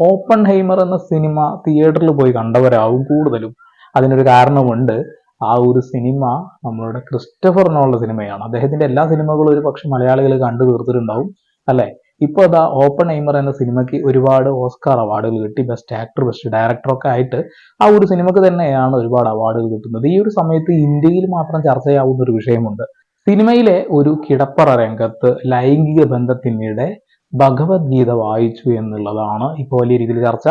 Open ഹൈമർ എന്ന cinema തിയേറ്ററിൽ പോയി കണ്ടവരാവും കൂടുതലും. അതിനൊരു കാരണമുണ്ട്. ആ ഒരു സിനിമ നമ്മളുടെ ക്രിസ്റ്റഫർ എന്നുള്ള സിനിമയാണ്. അദ്ദേഹത്തിന്റെ എല്ലാ സിനിമകളും ഒരു പക്ഷെ മലയാളികൾ കണ്ടു തീർത്തിട്ടുണ്ടാവും അല്ലെ? ഇപ്പോൾ അതാ ഓപ്പൺ ഹൈമർ എന്ന സിനിമയ്ക്ക് ഒരുപാട് ഓസ്കാർ അവാർഡുകൾ കിട്ടി. ബെസ്റ്റ് ആക്ടർ ബെസ്റ്റ് ഡയറക്ടർ ഒക്കെ ആയിട്ട് ആ ഒരു സിനിമക്ക് തന്നെയാണ് ഒരുപാട് അവാർഡുകൾ കിട്ടുന്നത്. ഈ ഒരു സമയത്ത് ഇന്ത്യയിൽ മാത്രം ചർച്ചയാവുന്ന ഒരു വിഷയമുണ്ട്. സിനിമയിലെ ഒരു കിടപ്പറ രംഗത്ത് ലൈംഗിക ബന്ധത്തിനിടെ ഭഗവത്ഗീത വായിച്ചു എന്നുള്ളതാണ് ഇപ്പോൾ വലിയ രീതിയിൽ ചർച്ച.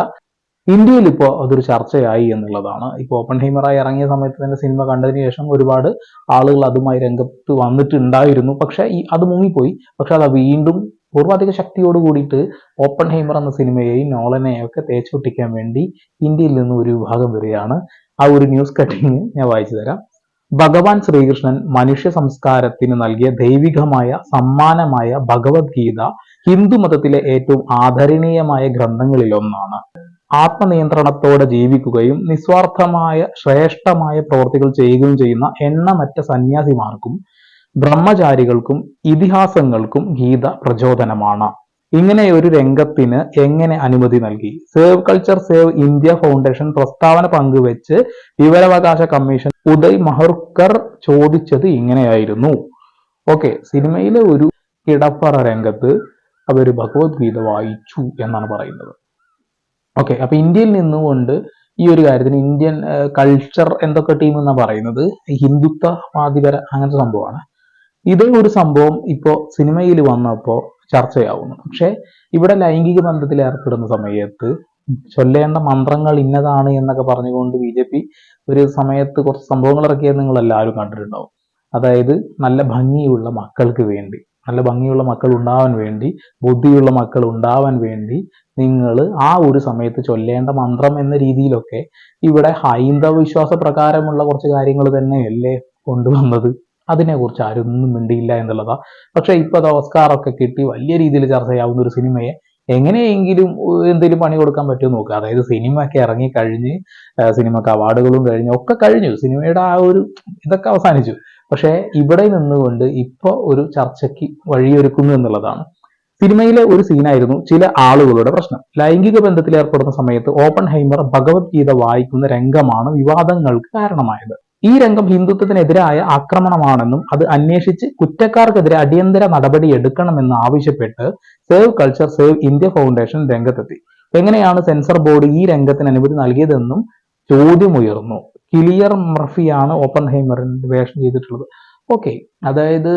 ഇന്ത്യയിൽ ഇപ്പോൾ അതൊരു ചർച്ചയായി എന്നുള്ളതാണ്. ഇപ്പോൾ ഓപ്പൺ ഹൈമറായി ഇറങ്ങിയ സമയത്ത് തന്നെ സിനിമ കണ്ടതിന് ശേഷം ഒരുപാട് ആളുകൾ അതുമായി രംഗത്ത് വന്നിട്ടുണ്ടായിരുന്നു. പക്ഷെ ഈ അത് മുങ്ങിപ്പോയി. പക്ഷെ അത് വീണ്ടും പൂർവാധിക ശക്തിയോട് കൂടിയിട്ട് ഓപ്പൺ ഹൈമർ എന്ന സിനിമയെയും നോളനെയും ഒക്കെ വേണ്ടി ഇന്ത്യയിൽ നിന്ന് ഒരു വിഭാഗം വരികയാണ്. ആ ഒരു ന്യൂസ് കട്ടിങ് ഞാൻ വായിച്ചു തരാം. ഭഗവാൻ ശ്രീകൃഷ്ണൻ മനുഷ്യ സംസ്കാരത്തിന് നൽകിയ ദൈവികമായ സമ്മാനമായ ഭഗവത്ഗീത ഹിന്ദു മതത്തിലെ ഏറ്റവും ആദരണീയമായ ഗ്രന്ഥങ്ങളിലൊന്നാണ് ആത്മനിയന്ത്രണത്തോടെ ജീവിക്കുകയും നിസ്വാർത്ഥമായ ശ്രേഷ്ഠമായ പ്രവർത്തികൾ ചെയ്യുകയും ചെയ്യുന്ന എണ്ണമറ്റ സന്യാസിമാർക്കും ബ്രഹ്മചാരികൾക്കും ഇതിഹാസങ്ങൾക്കും ഗീത പ്രചോദനമാണ്. ഇങ്ങനെ ഒരു രംഗത്തിന് എങ്ങനെ അനുമതി നൽകി? Save culture save India foundation പ്രസ്താവന പങ്കുവെച്ച് വിവരാവകാശ കമ്മീഷൻ ഉദയ് മഹർക്കർ ചോദിച്ചത് ഇങ്ങനെയായിരുന്നു. ഓക്കെ സിനിമയിലെ ഒരു കിടപ്പറ രംഗത്ത് അവർ ഭഗവത്ഗീത വായിച്ചു എന്നാണ് പറയുന്നത്. ഓക്കെ അപ്പൊ ഇന്ത്യയിൽ നിന്നുകൊണ്ട് ഈ ഒരു കാര്യത്തിന് ഇന്ത്യൻ കൾച്ചർ എന്തൊക്കെ ടീം എന്നാണ് പറയുന്നത്? ഹിന്ദുത്വ വാദിപര അങ്ങനത്തെ സംഭവമാണ്. ഇതേ ഒരു സംഭവം ഇപ്പോൾ സിനിമയിൽ വന്നപ്പോൾ ചർച്ചയാവുന്നു. പക്ഷേ ഇവിടെ ലൈംഗിക ബന്ധത്തിൽ ഏർപ്പെടുന്ന സമയത്ത് ചൊല്ലേണ്ട മന്ത്രങ്ങൾ ഇന്നതാണ് എന്നൊക്കെ പറഞ്ഞുകൊണ്ട് ബി ജെ പി ഒരു സമയത്ത് കുറച്ച് സംഭവങ്ങൾ ഇറക്കിയത് നിങ്ങൾ എല്ലാവരും കണ്ടിട്ടുണ്ടാവും. അതായത് നല്ല ഭംഗിയുള്ള മക്കൾക്ക് വേണ്ടി നല്ല ഭംഗിയുള്ള മക്കൾ ഉണ്ടാവാൻ വേണ്ടി ബുദ്ധിയുള്ള മക്കൾ ഉണ്ടാവാൻ വേണ്ടി നിങ്ങൾ ആ ഒരു സമയത്ത് ചൊല്ലേണ്ട മന്ത്രം എന്ന രീതിയിലൊക്കെ ഇവിടെ ഹൈന്ദവ വിശ്വാസ പ്രകാരമുള്ള കുറച്ച് കാര്യങ്ങൾ തന്നെയല്ലേ കൊണ്ടുവന്നത്. അതിനെക്കുറിച്ച് ആരും ഒന്നും മിണ്ടിയില്ല എന്നുള്ളതാണ് പക്ഷേ ഇപ്പോൾ അത് ഓസ്കാറൊക്കെ കിട്ടി വലിയ രീതിയിൽ ചർച്ചയാവുന്ന ഒരു സിനിമയെ എങ്ങനെയെങ്കിലും എന്തെങ്കിലും പണി കൊടുക്കാൻ പറ്റുമോ നോക്കുക അതായത് സിനിമ ഒക്കെ ഇറങ്ങി കഴിഞ്ഞ് സിനിമക്ക് അവാർഡുകളും കഴിഞ്ഞു ഒക്കെ കഴിഞ്ഞു. സിനിമയുടെ ആ ഒരു ഇതൊക്കെ അവസാനിച്ചു. പക്ഷേ ഇവിടെ നിന്നുകൊണ്ട് ഇപ്പോൾ ഒരു ചർച്ചയ്ക്ക് വഴിയൊരുക്കുന്നു എന്നുള്ളതാണ്. സിനിമയിലെ ഒരു സീനായിരുന്നു ചില ആളുകളുടെ പ്രശ്നം. ലൈംഗിക ബന്ധത്തിൽ ഏർപ്പെടുന്ന സമയത്ത് ഓപ്പൺ ഹൈമർ ഭഗവത്ഗീത വായിക്കുന്ന രംഗമാണ് വിവാദങ്ങൾക്ക് കാരണമായത്. ഈ രംഗം ഹിന്ദുത്വത്തിനെതിരായ ആക്രമണമാണെന്നും അത് അന്വേഷിച്ച് കുറ്റക്കാർക്കെതിരെ അടിയന്തര നടപടി എടുക്കണമെന്ന് ആവശ്യപ്പെട്ട് save culture save India foundation രംഗത്തെത്തി. എങ്ങനെയാണ് സെൻസർ ബോർഡ് ഈ രംഗത്തിന് അനുമതി നൽകിയതെന്നും ചോദ്യമുയർന്നു. കിലിയർ മർഫിയാണ് ഓപ്പൺ ഹൈമറിന്റെ വേഷം ചെയ്തിട്ടുള്ളത്. ഓക്കെ അതായത്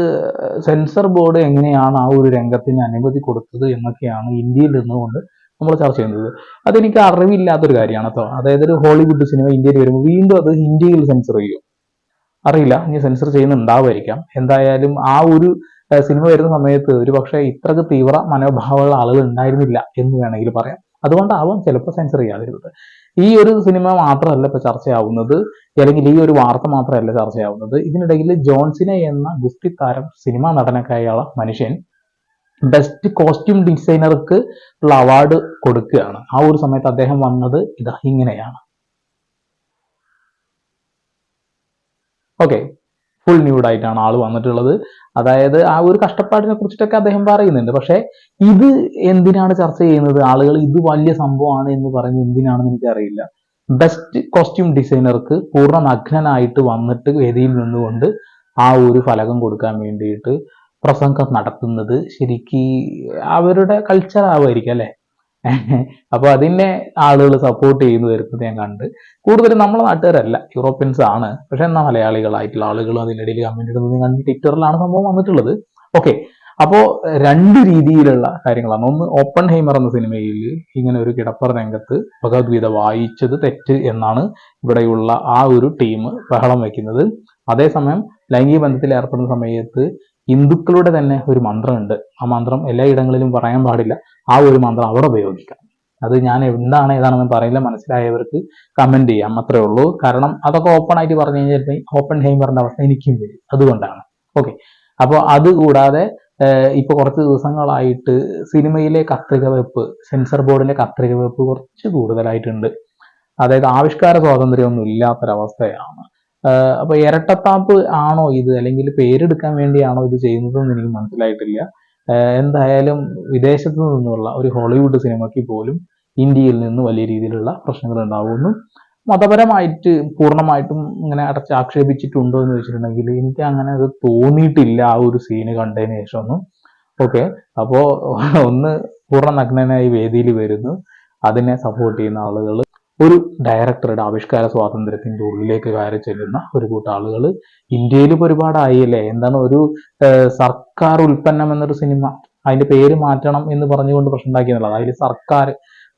സെൻസർ ബോർഡ് എങ്ങനെയാണ് ആ ഒരു രംഗത്തിന് അനുമതി കൊടുത്തത് എന്നൊക്കെയാണ് ഇന്ത്യയിൽ നിന്നുകൊണ്ട് നമ്മൾ ചർച്ച ചെയ്യുന്നത്. അതെനിക്ക് അറിവില്ലാത്തൊരു കാര്യമാണ് കേട്ടോ അതായത് ഒരു ഹോളിവുഡ് സിനിമ ഇന്ത്യയിൽ വരുമ്പോൾ വീണ്ടും അത് ഹിന്ദിയിൽ സെൻസർ ചെയ്യും അറിയില്ല. ഇനി സെൻസർ ചെയ്യുന്നുണ്ടാവുമായിരിക്കാം. എന്തായാലും ആ ഒരു സിനിമ വരുന്ന സമയത്ത് ഒരു പക്ഷേ ഇത്രക്ക് തീവ്ര മനോഭാവമുള്ള ആളുകൾ ഉണ്ടായിരുന്നില്ല എന്ന് വേണമെങ്കിൽ പറയാം. അതുകൊണ്ടാവാം ചിലപ്പോൾ സെൻസർ ചെയ്യാതിരുന്നത്. ഈ ഒരു സിനിമ മാത്രമല്ല ഇപ്പൊ ചർച്ചയാവുന്നത്. അല്ലെങ്കിൽ ഈ ഒരു വാർത്ത മാത്രമല്ല ചർച്ചയാവുന്നത്. ഇതിനിടയിൽ ജോൺസിനെ എന്ന ഗുസ്തി താരം സിനിമാ നടനക്കായുള്ള മനുഷ്യൻ ബെസ്റ്റ് കോസ്റ്റ്യൂം ഡിസൈനർക്ക് ഉള്ള അവാർഡ് കൊടുക്കുകയാണ്. ആ ഒരു സമയത്ത് അദ്ദേഹം വന്നത് ഇതാ ഇങ്ങനെയാണ്. ഓക്കെ ഫുൾ ന്യൂഡായിട്ടാണ് ആൾ വന്നിട്ടുള്ളത്. അതായത് ആ ഒരു കഷ്ടപ്പാടിനെ കുറിച്ചിട്ടൊക്കെ അദ്ദേഹം പറയുന്നുണ്ട്. പക്ഷേ ഇത് എന്തിനാണ് ചർച്ച ചെയ്യുന്നത്? ആളുകൾ ഇത് വലിയ സംഭവമാണ് എന്ന് പറയുന്നത് എന്തിനാണെന്ന് എനിക്കറിയില്ല. ബെസ്റ്റ് കോസ്റ്റ്യൂം ഡിസൈനർക്ക് പൂർണ നഗ്നനായിട്ട് വന്നിട്ട് വേദിയിൽ നിന്നുകൊണ്ട് ആ ഒരു ഫലകം കൊടുക്കാൻ വേണ്ടിയിട്ട് പ്രസംഗം നടത്തുന്നത് ശരിക്ക് അവരുടെ കൾച്ചർ ആവുമായിരിക്കും അല്ലേ? അപ്പൊ അതിനെ ആളുകൾ സപ്പോർട്ട് ചെയ്യുന്നു വരുന്നത് ഞാൻ കണ്ട്. കൂടുതലും നമ്മളെ നാട്ടുകാരല്ല യൂറോപ്യൻസ് ആണ്. പക്ഷെ എന്നാ മലയാളികളായിട്ടുള്ള ആളുകളും അതിനിടയിൽ കമന്റ് ഇടുന്നത് കണ്ട് ട്വിറ്ററിലാണ് സംഭവം വന്നിട്ടുള്ളത്. ഓക്കെ അപ്പോ രണ്ട് രീതിയിലുള്ള കാര്യങ്ങളാണ്. ഒന്ന് ഓപ്പൺ ഹൈമർ എന്ന സിനിമയിൽ ഇങ്ങനെ ഒരു കിടപ്പർ രംഗത്ത് ഭഗവത്ഗീത വായിച്ചത് തെറ്റ് എന്നാണ് ഇവിടെയുള്ള ആ ഒരു ടീം ബഹളം വയ്ക്കുന്നത് അതേസമയം ലൈംഗിക ബന്ധത്തിൽ ഏർപ്പെടുന്ന സമയത്ത് ഹിന്ദുക്കളുടെ തന്നെ ഒരു മന്ത്രമുണ്ട്. ആ മന്ത്രം എല്ലായിടങ്ങളിലും പറയാൻ പാടില്ല. ആ ഒരു മന്ത്രം അവിടെ ഉപയോഗിക്കാം. അത് ഞാൻ എന്താണ് ഏതാണെന്ന് പറയില്ല. മനസ്സിലായവർക്ക് കമന്റ് ചെയ്യാം. അത്രേ ഉള്ളൂ. കാരണം അതൊക്കെ ഓപ്പൺ ആയിട്ട് പറഞ്ഞു കഴിഞ്ഞാൽ ഓപ്പൺ ഹൈമറിന്റെ അവസ്ഥ എനിക്കും വരും. അതുകൊണ്ടാണ്. ഓക്കെ അപ്പോൾ അത് കൂടാതെ ഇപ്പോൾ കുറച്ച് ദിവസങ്ങളായിട്ട് സിനിമയിലെ കത്രിക വെപ്പ് സെൻസർ ബോർഡിലെ കത്രിക വെപ്പ് കുറച്ച് കൂടുതലായിട്ടുണ്ട്. അതായത് ആവിഷ്കാര സ്വാതന്ത്ര്യമൊന്നും ഇല്ലാത്തൊരവസ്ഥയാണ്. അപ്പൊ ഇരട്ടത്താപ്പ് ആണോ ഇത്? അല്ലെങ്കിൽ പേരെടുക്കാൻ വേണ്ടിയാണോ ഇത് ചെയ്യുന്നതെന്ന് എനിക്ക് മനസ്സിലായിട്ടില്ല. എന്തായാലും വിദേശത്ത് നിന്നുള്ള ഒരു ഹോളിവുഡ് സിനിമയ്ക്ക് പോലും ഇന്ത്യയിൽ നിന്ന് വലിയ രീതിയിലുള്ള പ്രശ്നങ്ങൾ ഉണ്ടാവുന്നു. മതപരമായിട്ട് പൂർണമായിട്ടും ഇങ്ങനെ അടച്ച് ആക്ഷേപിച്ചിട്ടുണ്ടോ എന്ന് വെച്ചിട്ടുണ്ടെങ്കിൽ എനിക്ക് അങ്ങനെ അത് തോന്നിയിട്ടില്ല ആ ഒരു സീന് കണ്ടതിന് ശേഷം ഒന്നും ഓക്കെ അപ്പോ ഒന്ന് പൂർണ നഗ്നനായി വേദിയിൽ വരുന്നു. അതിനെ സപ്പോർട്ട് ചെയ്യുന്ന ആളുകൾ ഒരു ഡയറക്ടറുടെ ആവിഷ്കാര സ്വാതന്ത്ര്യത്തിന്റെ ഉള്ളിലേക്ക് കയറി ചെല്ലുന്ന ഒരു കൂട്ടം ആളുകൾ ഇന്ത്യയിൽ ഇപ്പോൾ ഒരുപാടായി അല്ലേ എന്താണ് ഒരു സർക്കാർ ഉൽപ്പന്നം എന്നൊരു സിനിമ അതിന്റെ പേര് മാറ്റണം എന്ന് പറഞ്ഞുകൊണ്ട് പ്രശ്നം ഉണ്ടാക്കിയെന്നുള്ളത്. അതിൽ സർക്കാർ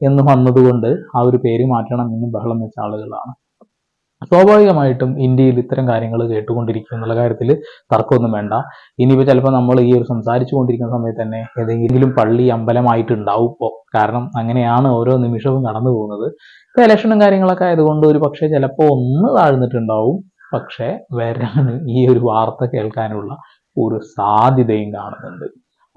എന്ന് വന്നതുകൊണ്ട് ആ ഒരു പേര് മാറ്റണം എന്ന് ബഹളം വെച്ച ആളുകളാണ്. സ്വാഭാവികമായിട്ടും ഇന്ത്യയിൽ ഇത്തരം കാര്യങ്ങൾ കേട്ടുകൊണ്ടിരിക്കും എന്നുള്ള കാര്യത്തിൽ തർക്കമൊന്നും വേണ്ട. ഇനിയിപ്പോൾ ചിലപ്പോൾ നമ്മൾ ഈ ഒരു സംസാരിച്ചു കൊണ്ടിരിക്കുന്ന സമയത്ത് തന്നെ ഏതെങ്കിലും പള്ളി അമ്പലമായിട്ടുണ്ടാവും ഇപ്പോൾ കാരണം അങ്ങനെയാണ് ഓരോ നിമിഷവും കടന്നു പോകുന്നത്. ഇപ്പോൾ ഇലക്ഷനും കാര്യങ്ങളൊക്കെ ആയതുകൊണ്ട് ഒരു പക്ഷേ ചിലപ്പോൾ ഒന്ന് താഴ്ന്നിട്ടുണ്ടാവും. പക്ഷേ വരാൻ ഈ ഒരു വാർത്ത കേൾക്കാനുള്ള ഒരു സാധ്യതയും കാണുന്നുണ്ട്.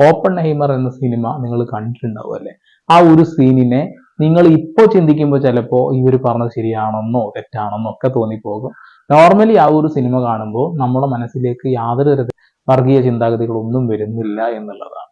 ഓപ്പൺ ഹൈമർ എന്ന സിനിമ നിങ്ങൾ കണ്ടിട്ടുണ്ടാവും അല്ലേ? ആ ഒരു സീനിനെ നിങ്ങൾ ഇപ്പോൾ ചിന്തിക്കുമ്പോൾ ചിലപ്പോൾ ഇവർ പറഞ്ഞത് ശരിയാണെന്നോ തെറ്റാണെന്നോ ഒക്കെ തോന്നിപ്പോകും. നോർമലി ആ ഒരു സിനിമ കാണുമ്പോൾ നമ്മുടെ മനസ്സിലേക്ക് യാതൊരു തരത്തിൽ വർഗീയ ചിന്താഗതികളൊന്നും വരുന്നില്ല എന്നുള്ളതാണ്.